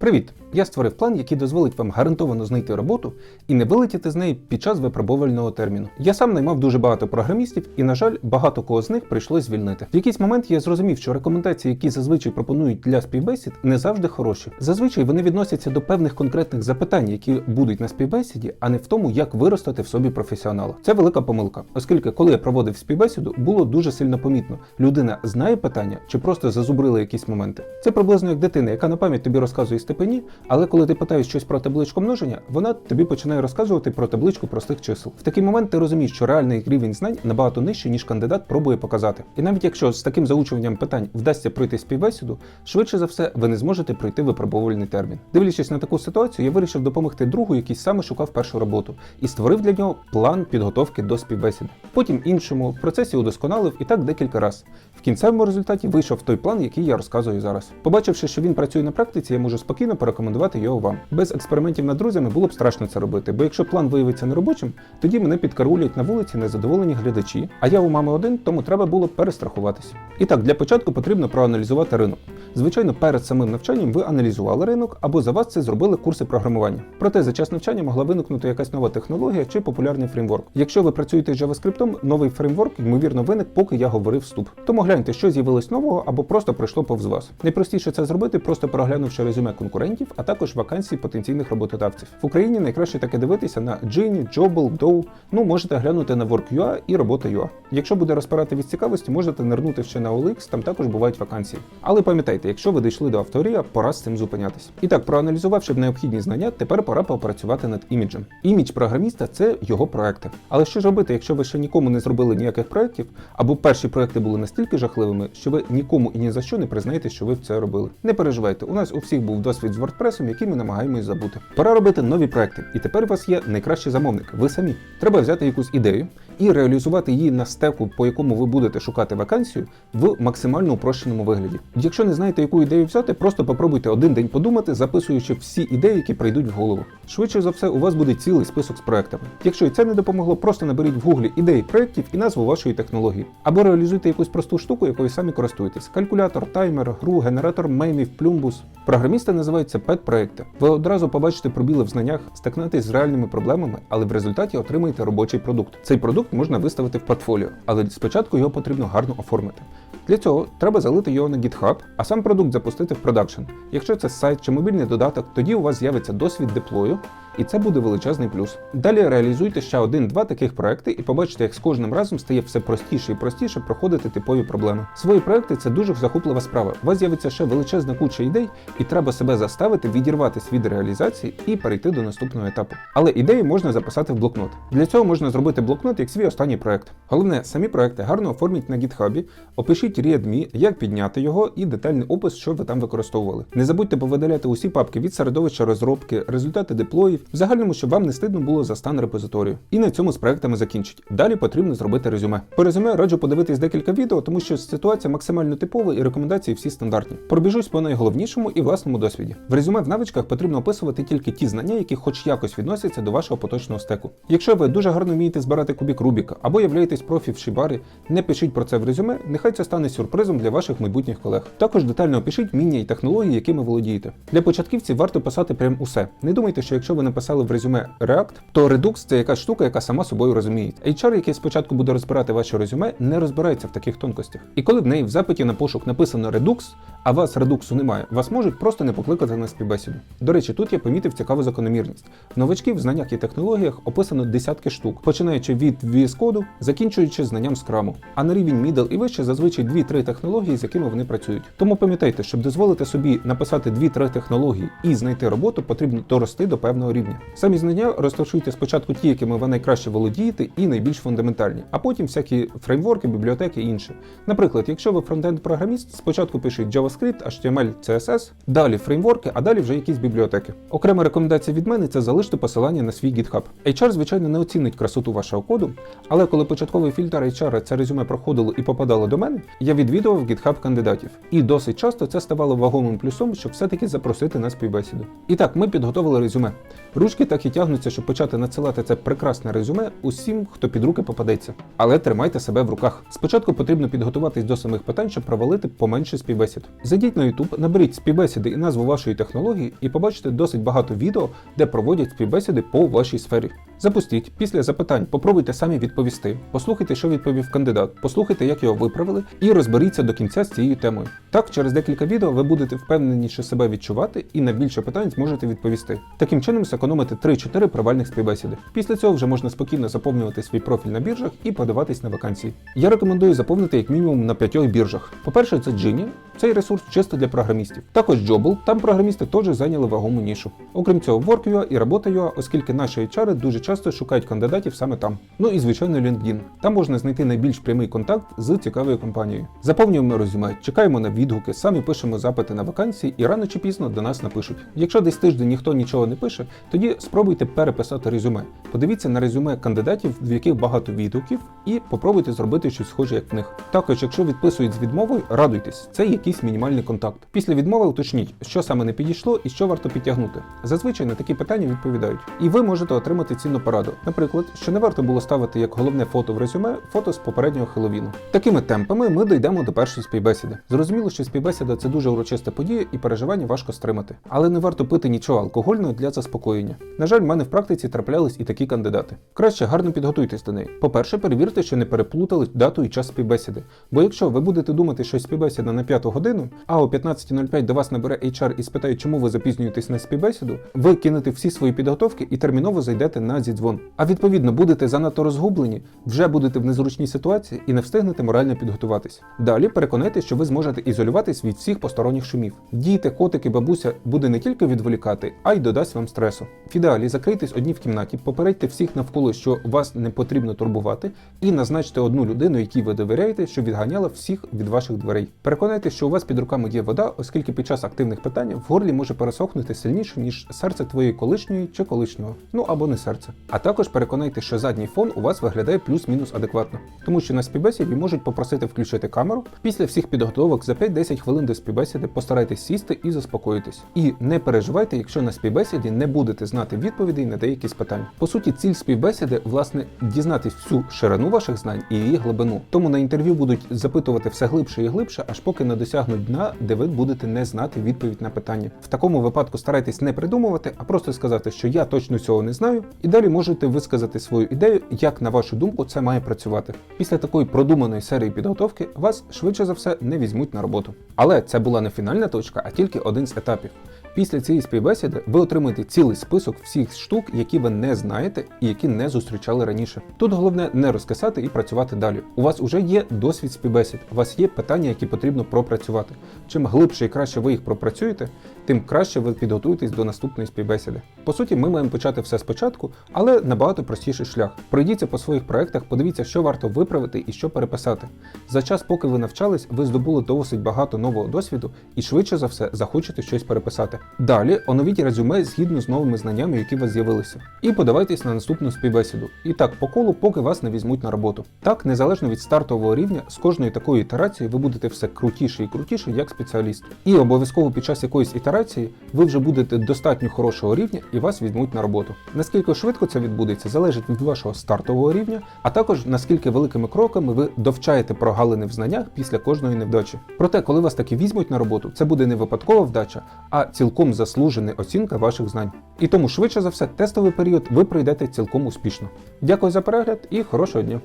Привіт! Я створив план, який дозволить вам гарантовано знайти роботу і не вилетіти з неї під час випробувального терміну. Я сам наймав дуже багато програмістів, і, на жаль, багато кого з них прийшлось звільнити. В якийсь момент я зрозумів, що рекомендації, які зазвичай пропонують для співбесід, не завжди хороші. Зазвичай вони відносяться до певних конкретних запитань, які будуть на співбесіді, а не в тому, як виростати в собі професіонала. Це велика помилка, оскільки коли я проводив співбесіду, було дуже сильно помітно. Людина знає питання чи просто зазубрила якісь моменти. Це приблизно як дитина, яка на пам'ять тобі розказує степені, але коли ти питаєш щось про табличку множення, вона тобі починає розказувати про табличку простих чисел. В такий момент ти розумієш, що реальний рівень знань набагато нижчий, ніж кандидат пробує показати. І навіть якщо з таким заучуванням питань вдасться пройти співбесіду, швидше за все ви не зможете пройти випробувальний термін. Дивлячись на таку ситуацію, я вирішив допомогти другу, який саме шукав першу роботу, і створив для нього план підготовки до співбесіди. Потім іншому в процесі удосконалив і так декілька разів. В кінцевому результаті вийшов той план, який я розказую зараз. Побачивши, що він працює на практиці, я можу спокійно порекомендувати його вам. Без експериментів над друзями було б страшно це робити, бо якщо план виявиться неробочим, тоді мене підкарулять на вулиці незадоволені глядачі. А я у мами один, тому треба було перестрахуватися. І так, для початку потрібно проаналізувати ринок. Звичайно, перед самим навчанням ви аналізували ринок або за вас це зробили курси програмування. Проте за час навчання могла виникнути якась нова технологія чи популярний фреймворк. Якщо ви працюєте з JavaScript, новий фреймворк ймовірно виник, поки я говорив вступ. Тому гляньте, що з'явилось нового або просто пройшло повз вас. Найпростіше це зробити, просто проглянувши резюме конкурентів, а також вакансій потенційних роботодавців. В Україні найкраще таке дивитися на Gini, Jobble, Dow. Ну можете глянути на Work.ua і Робота.ua. Якщо буде розпирати від цікавості, можете нирнути ще на OLX, там також бувають вакансії. Але пам'ятайте, якщо ви дійшли до авторія, пора з цим зупинятись. І так, проаналізувавши необхідні знання, тепер пора попрацювати над іміджем. Імідж програміста це його проекти. Але що ж робити, якщо ви ще нікому не зробили ніяких проєктів, або перші проекти були настільки жахливими, що ви нікому і ні за що не признаєте, що ви це робили. Не переживайте, у нас у всіх був досвід з WordPress, який ми намагаємось забути. Пора робити нові проекти, і тепер у вас є найкращий замовник. Ви самі. Треба взяти якусь ідею і реалізувати її на стеку, по якому ви будете шукати вакансію, в максимально упрощеному вигляді. Якщо не знаєте, яку ідею взяти, просто попробуйте один день подумати, записуючи всі ідеї, які прийдуть в голову. Швидше за все, у вас буде цілий список з проектами. Якщо і це не допомогло, просто наберіть в гуглі ідеї проєктів і назву вашої технології. Або реалізуйте якусь просту штуку, якою самі користуєтесь: калькулятор, таймер, гру, генератор мемів, плюмбус. Програмісти називаються пет-проекти. Ви одразу побачите пробіли в знаннях, стикнетесь з реальними проблемами, але в результаті отримаєте робочий продукт. Цей продукт можна виставити в портфоліо, але спочатку його потрібно гарно оформити. Для цього треба залити його на GitHub, а сам продукт запустити в продакшн. Якщо це сайт чи мобільний додаток, тоді у вас з'явиться досвід деплою, і це буде величезний плюс. Далі реалізуйте ще один-два таких проекти і побачите, як з кожним разом стає все простіше і простіше проходити типові проблеми. Свої проекти це дуже захоплива справа. У вас з'явиться ще величезна куча ідей, і треба себе заставити відірватися від реалізації і перейти до наступного етапу. Але ідеї можна записати в блокнот. Для цього можна зробити блокнот як свій останній проект. Головне, самі проекти гарно оформіть на GitHub, опишіть README, як підняти його і детальний опис, що ви там використовували. Не забудьте повидаляти усі папки від середовища розробки, результати деплоїв, в загальному, щоб вам не стидно було за стан репозиторію. І на цьому з проектами закінчить. Далі потрібно зробити резюме. По резюме раджу подивитись декілька відео, тому що ситуація максимально типова і рекомендації всі стандартні. Пробіжусь по найголовнішому і власному досвіді. В резюме в навичках потрібно описувати тільки ті знання, які хоч якось відносяться до вашого поточного стеку. Якщо ви дуже гарно вмієте збирати кубік Рубіка або являєтесь профі в шибарі, не пишіть про це в резюме, нехай це стане сюрпризом для ваших майбутніх колег. Також детально опишіть вміння і технології, якими володієте. Для початківців варто писати прям усе. Не думайте, що якщо ви написали в резюме React, то Redux це якась штука, яка сама собою розуміє. HR, який спочатку буде розбирати ваше резюме, не розбирається в таких тонкостях. І коли в неї в запиті на пошук написано Redux, а вас редуксу немає, вас можуть просто не покликати на співбесіду. До речі, тут я помітив цікаву закономірність. Новачків в знаннях і технологіях описано десятки штук, починаючи від VS Code, закінчуючи знанням скраму. А на рівень middle і вище зазвичай 2-3 технології, з якими вони працюють. Тому пам'ятайте, щоб дозволити собі написати 2-3 технології і знайти роботу, потрібно дорости до певного рівня. Самі знання розташуйте спочатку ті, якими ви найкраще володієте, і найбільш фундаментальні, а потім всякі фреймворки, бібліотеки і інше. Наприклад, якщо ви фронтенд-програміст, спочатку пишіть JavaScript, HTML, CSS, далі фреймворки, а далі вже якісь бібліотеки. Окрема рекомендація від мене це залишити посилання на свій GitHub. HR, звичайно, не оцінить красоту вашого коду, але коли початковий фільтр HR це резюме проходило і попадало до мене, я відвідував GitHub кандидатів. І досить часто це ставало вагомим плюсом, щоб все-таки запросити на співбесіду. І так, ми підготовили резюме. Ручки так і тягнуться, щоб почати надсилати це прекрасне резюме усім, хто під руки попадеться. Але тримайте себе в руках. Спочатку потрібно підготуватись до самих питань, щоб провалити поменше співбесід. Зайдіть на YouTube, наберіть співбесіди і назву вашої технології, і побачите досить багато відео, де проводять співбесіди по вашій сфері. Запустіть після запитань, попробуйте самі відповісти, послухайте, що відповів кандидат, послухайте, як його виправили, і розберіться до кінця з цією темою. Так, через декілька відео ви будете впевненіше себе відчувати і на більше питань зможете відповісти. Таким чином зекономите 3-4 провальних співбесіди. Після цього вже можна спокійно заповнювати свій профіль на біржах і подаватись на вакансії. Я рекомендую заповнити як мінімум на п'ятьох біржах. По-перше, це Genie, цей ресурс чисто для програмістів. Також Jobble, там програмісти теж зайняли вагому нішу. Окрім цього, Work.ua і Робота.ua, оскільки наші HR дуже часто шукають кандидатів саме там. Ну і звичайно LinkedIn. Там можна знайти найбільш прямий контакт з цікавою компанією. Заповнюємо резюме, чекаємо на відгуки, самі пишемо запити на вакансії і рано чи пізно до нас напишуть. Якщо десь тиждень ніхто нічого не пише, тоді спробуйте переписати резюме. Подивіться на резюме кандидатів, в яких багато відгуків, і попробуйте зробити щось схоже, як в них. Також, якщо відписують з відмовою, радуйтесь, це якийсь мінімальний контакт. Після відмови уточніть, що саме не підійшло і що варто підтягнути. Зазвичай на такі питання відповідають. І ви можете отримати цінну пораду. Наприклад, що не варто було ставити як головне фото в резюме фото з попереднього Хеллоуіну. Такими темпами ми дійдемо до першої співбесіди. Зрозуміло, що співбесіда це дуже урочиста подія і переживання важко стримати. Але не варто пити нічого алкогольного для заспокоєння. На жаль, в мене в практиці траплялись і такі кандидати. Краще гарно підготуйтесь до неї. По-перше, перевірте, що не переплутали дату і час співбесіди. Бо якщо ви будете думати, що співбесіда на 5 годину, а о 15.05 до вас набере HR і спитає, чому ви запізнюєтесь на співбесіду, ви кинете всі свої підготовки і терміново зайдете на зідзвон. А відповідно будете занадто розгублені, вже будете в незручній ситуації і не встигнете морально підготуватись. Далі переконайтеся, що ви зможете ізолюватись від всіх посторонніх шумів. Діти, котики, бабуся буде не тільки відволікати, а й додасть вам стресу. В ідеалі закрийтесь одні в кімнаті, попередьте всіх навколо, що вас не потрібно турбувати, і назначте одну людину, якій ви довіряєте, щоб відганяла всіх від ваших дверей. Переконайтеся, що у вас під руками є вода, оскільки під час активних питань в горлі може пересохнути сильніше, ніж серце твоєї колишньої чи колишнього, ну або не серце. А також переконайте, що задній фон у вас виглядає плюс-мінус адекватно, тому що на співбесіді можуть попросити включити камеру. Після всіх підготовок за 5-10 хвилин до співбесіди постарайтесь сісти і заспокоїтись. І не переживайте, якщо на співбесіді не будете знати відповідей на деякі з питань. По суті, ціль співбесіди власне дізнатись всю ширину ваших знань і її глибину. Тому на інтерв'ю будуть запитувати все глибше і глибше, аж поки не досягнуть дна, де ви будете не знати відповідь на питання. В такому випадку старайтесь не придумувати, а просто сказати, що я точно цього не знаю, і далі можете висказати свою ідею, як на вашу думку це має працювати. Після такої продуманої серії підготовки вас швидше за все не візьмуть на роботу. Але це була не фінальна точка, а тільки один з етапів. Після цієї співбесіди ви отримаєте цілий список всіх штук, які ви не знаєте і які не зустрічали раніше. Тут головне не розкисати і працювати далі. У вас вже є досвід співбесід, у вас є питання, які потрібно пропрацювати. Чим глибше і краще ви їх пропрацюєте, тим краще ви підготуєтесь до наступної співбесіди. По суті, ми маємо почати все спочатку, але набагато простіший шлях. Пройдіться по своїх проектах, подивіться, що варто виправити і що переписати. За час, поки ви навчались, ви здобули досить багато нового досвіду і швидше за все захочете щось переписати. Далі оновіть резюме згідно з новими знаннями, які у вас з'явилися, і подавайтесь на наступну співбесіду. І так по колу, поки вас не візьмуть на роботу. Так, незалежно від стартового рівня, з кожною такою ітерацією ви будете все крутіше і крутіше як спеціаліст. І обов'язково під час якоїсь ітерації ви вже будете достатньо хорошого рівня і вас візьмуть на роботу. Наскільки швидко це відбудеться, залежить від вашого стартового рівня, а також наскільки великими кроками ви довчаєте прогалини в знаннях після кожної невдачі. Проте, коли вас таки візьмуть на роботу, це буде не випадкова вдача, а цілком заслужена оцінка ваших знань. І тому швидше за все тестовий період ви пройдете цілком успішно. Дякую за перегляд і хорошого дня!